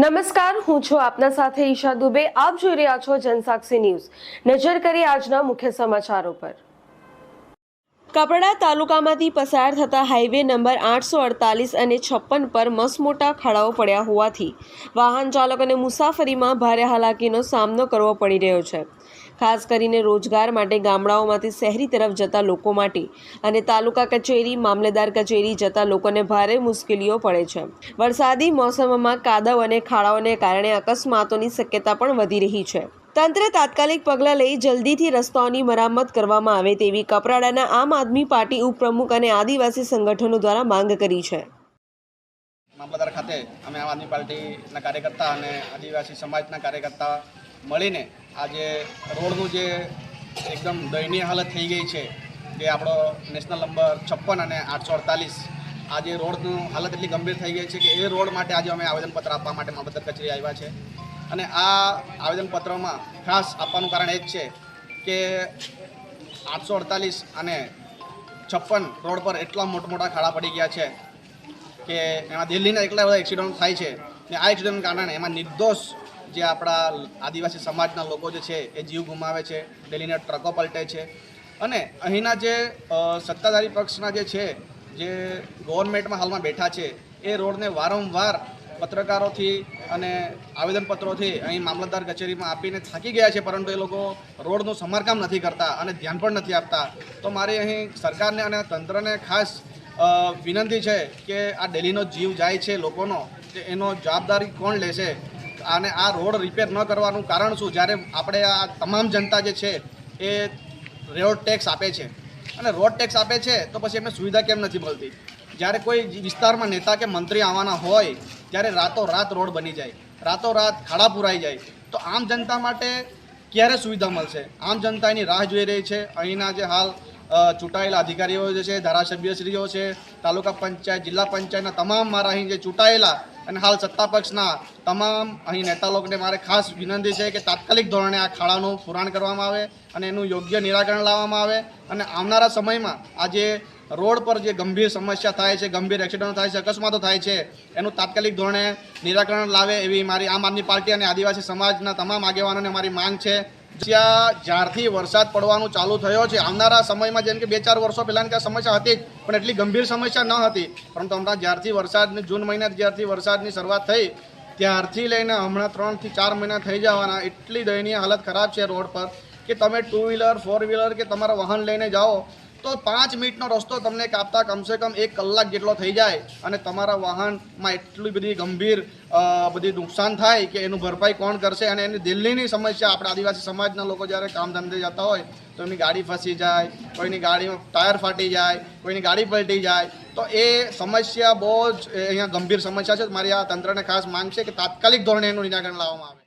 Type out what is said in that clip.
નમસ્કાર, હું છું આપના સાથે ઈશા દુબે. આપ જોઈ રહ્યા છો જનસાક્ષી ન્યૂઝ. નજર કરી આજના મુખ્ય સમાચારો પર. કપડા તાલુકામાંથી પસાર થતા હાઈવે નંબર આઠસો અડતાલીસ અને છપ્પન પર મસમોટા ખાડાઓ પડ્યા હોવાથી વાહન ચાલકોને મુસાફરીમાં ભારે હાલાકીનો સામનો કરવો પડી રહ્યો છે. ખાસ કરીને રોજગાર માટે ગામડાઓમાંથી શહેરી તરફ જતા લોકો માટે અને તાલુકા કચેરી, મામલેદાર કચેરી જતા લોકોને ભારે મુશ્કેલીઓ પડે છે. વરસાદી મોસમમાં કાદવ અને ખાડાઓને કારણે અકસ્માતોની શક્યતા પણ વધી રહી છે. તંત્ર તાત્કાલિક પગલાં લઈ જલ્દીથી રસ્તાઓની મરામત કરવામાં આવે તેવી કપરાડાના આમ આદમી પાર્ટી ઉપપ્રમુખ અને આદિવાસી સંગઠનો દ્વારા માંગ કરી છે. મામલતદાર ખાતે અમે આમ આદમી પાર્ટીના કાર્યકર્તા અને આદિવાસી સમાજના કાર્યકર્તા મળીને આજે રોડનું જે એકદમ દયનીય હાલત થઈ ગઈ છે, જે આપણો નેશનલ નંબર છપ્પન અને આઠસો અડતાલીસ આજે રોડનું હાલત એટલી ગંભીર થઈ ગઈ છે કે એ રોડ માટે આજે અમે આવેદનપત્ર આપવા માટે મામલતદાર કચેરી આવ્યા છે. અને આ આવેદનપત્રમાં ખાસ આપવાનું કારણ એ જ છે કે આઠસો અડતાલીસ અને છપ્પન રોડ પર એટલા મોટા મોટા ખાડા પડી ગયા છે કે એમાં દિલ્હીના એટલા બધા એક્સિડન્ટ થાય છે ને આ એક્સિડન્ટ કારણે એમાં નિર્દોષ જે આપણા આદિવાસી સમાજના લોકો જે છે એ જીવ ગુમાવે છે દિલ્હીના ટ્રકો પલટે છે અને અહીંના જે સત્તાધારી પક્ષના જે છે, જે ગવર્મેન્ટમાં હાલમાં બેઠા છે, એ રોડને વારંવાર પત્રકારોથી અને આવેદનપત્રોથી અહીં મામલતદાર કચેરીમાં આપીને થાકી ગયા છે, પરંતુ એ લોકો રોડનું સમારકામ નથી કરતા અને ધ્યાન પણ નથી આપતા. તો મારી અહીં સરકારને અને તંત્રને ખાસ વિનંતી છે કે આ ડેલીનો જીવ જાય છે લોકોનો એનો જવાબદારી કોણ લેશે? અને આ રોડ રિપેર ન કરવાનું કારણ શું? જ્યારે આપણે આ તમામ જનતા જે છે એ રોડ ટેક્સ આપે છે. અને રોડ ટેક્સ આપે છે તો પછી એમને સુવિધા કેમ નથી મળતી? જ્યારે કોઈ વિસ્તારમાં નેતા કે મંત્રી આવવાના હોય, ત્યારે રાતો રાત રોડ બની જાય રાતો રાત ખાડા પુરાઈ જાય. તો આમ જનતા માટે ક્યારે સુવિધા મળશે? આમ જનતા એની રાહ જોઈ રહી છે. અહીંના જે હાલ ચૂંટાયેલા અધિકારીઓ જે છે, ધારાસભ્યશ્રીઓ છે, તાલુકા પંચાયત, જિલ્લા પંચાયતના તમામ મારા અહીં જે ચૂંટાયેલા અને હાલ સત્તા પક્ષના તમામ અહીં નેતા લોકોને મારે ખાસ વિનંતી છે કે તાત્કાલિક ધોરણે આ ખાડાનું પુરાણ કરવામાં આવે અને એનું યોગ્ય નિરાકરણ લાવવામાં આવે. અને આવનારા સમયમાં આજે રોડ પર જે ગંભીર સમસ્યા થાય છે, ગંભીર એક્સિડન્ટ થાય છે, અકસ્માતો થાય છે, એનું તાત્કાલિક ધોરણે નિરાકરણ લાવે એવી મારી આમ આદમી પાર્ટી અને આદિવાસી સમાજના તમામ આગેવાનોને મારી માંગ છે. જ્યાં જ્યારથી વરસાદ પડવાનું ચાલુ થયો છે, આવનારા સમયમાં જેમ કે બે ચાર વર્ષો પહેલાંની ત્યાં સમસ્યા હતી પણ એટલી ગંભીર સમસ્યા ન હતી. પરંતુ હમણાં જ્યારથી વરસાદની, જૂન મહિના જ્યારથી વરસાદની શરૂઆત થઈ, ત્યારથી લઈને હમણાં ત્રણથી ચાર મહિના થઈ જવાના, એટલી દયનીય હાલત ખરાબ છે રોડ પર, કે તમે ટુ વ્હીલર ફોર વ્હીલર કે તમારા વાહન લઈને જાઓ તો પાંચ મિનિટનો રસ્તો તમને કાપતા કમસે કમ એક કલાક જેટલો થઈ જાય અને તમારા વાહનમાં એટલી બધી ગંભીર બધી નુકસાન થાય કે એનું ભરપાઈ કોણ કરશે અને એની દિલ્હીની સમસ્યા, આપણે આદિવાસી સમાજના લોકો જ્યારે કામ ધંધે જતા હોય, તો એમની ગાડી ફસી જાય, કોઈની ગાડીમાં ટાયર ફાટી જાય, કોઈની ગાડી પલટી જાય, તો એ સમસ્યા બહુ જ અહીંયા ગંભીર સમસ્યા છે. મારી આ તંત્રને ખાસ માંગ છે કે તાત્કાલિક ધોરણે એનું નિરાકરણ લાવવામાં આવે.